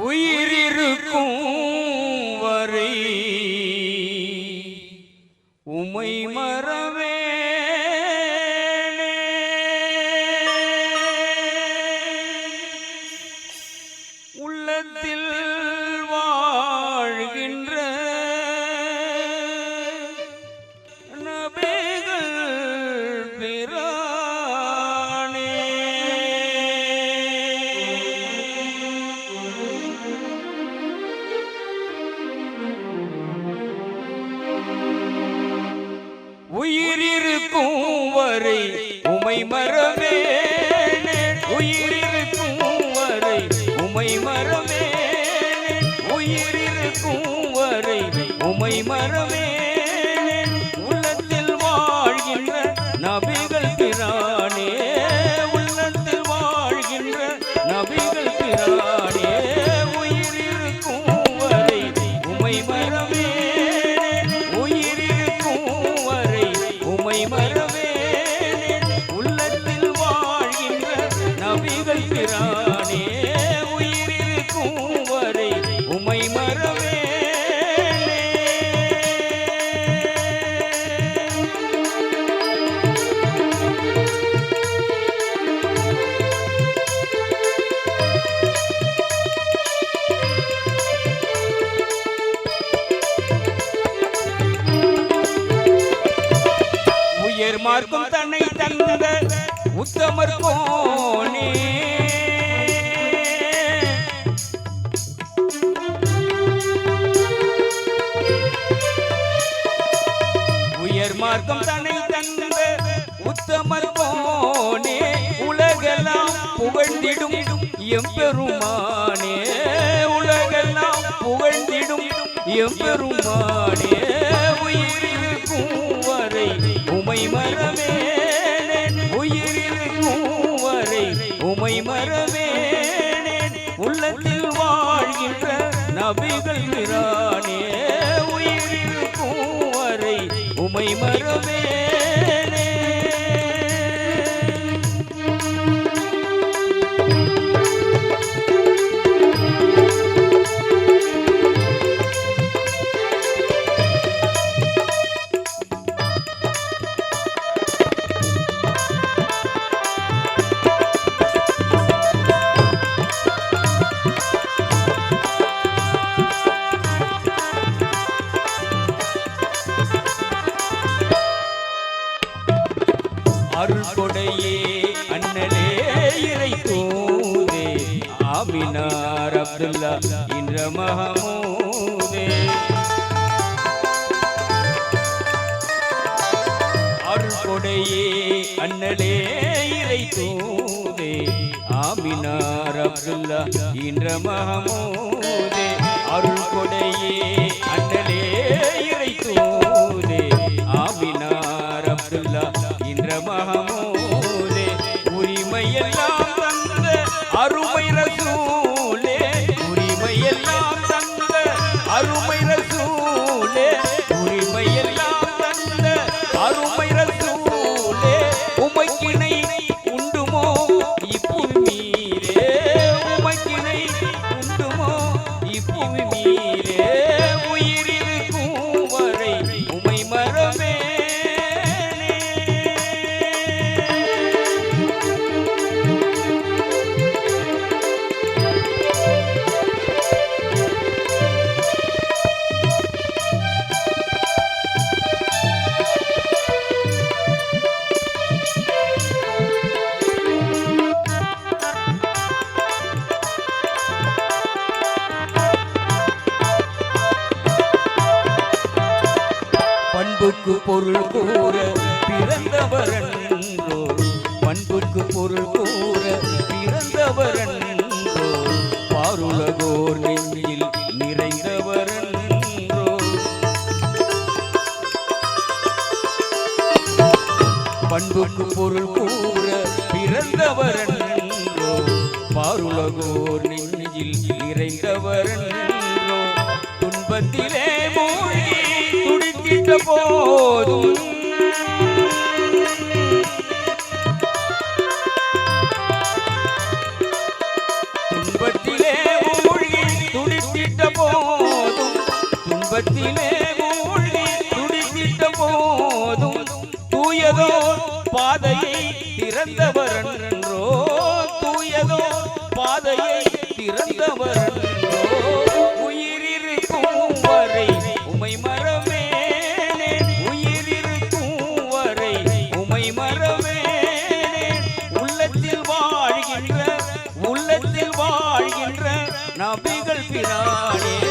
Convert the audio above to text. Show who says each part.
Speaker 1: உயிரிருக்கும் வரை உமை மறவே வரை உமை மரமே உயிரிருக்கும் வரை உமை மரமே உயிரிருக்கும் வரை உமை மரமே உயர் மார்க்கும் தன்னை தந்த உத்தமர் கோனே உயர் மார்க்கம் தன்னை தந்த உத்தமர்கோனே உலகெல்லாம் புகழ்ந்திடும் எம்பெருமானே. உலகெல்லாம் புகழ்ந்திடும் எம்பெருமானே. உமை மறவேனேன் உயிரிலும் வரை உமை மறவேனேன் உள்ளத்தில் வாழ்கின்ற நபிகள் பிரானே உயிரிருக்கும் வரை உமை மறவேனே அப்துல்லா இன்ற மகமூதே. அருள் கொடையே அண்ணலே இறை தூதே ஆமினார் அப்துல்லா இன்ற மகமூதே. அருள் கொடையே அண்ணலே இறை தூதே பண்புக்கு பொருள் கூற பிறந்தவர் என்றோ பண்புக்கு பொருள் கூற பிறந்தவர் என்றோ பாருலகோர் நெஞ்சில் நிறைந்தவர் என்றோ பண்புக்கு பொருள் கூற பிறந்தவர் என்றோ பாருலகோர் நெஞ்சில் நிறைந்தவர் என்றோ துன்பத்திலே விட்ட போதும் துன்பத்திலே மூழ்கி துடித்திட்ட போதும். துன்பத்திலே மூழ்கி துடித்திட்ட போதும். தூயதோ பாதையை திறந்தவர் என்றோ தூயதோ பாதையை திறந்தவர் நபிகள் பிரானே.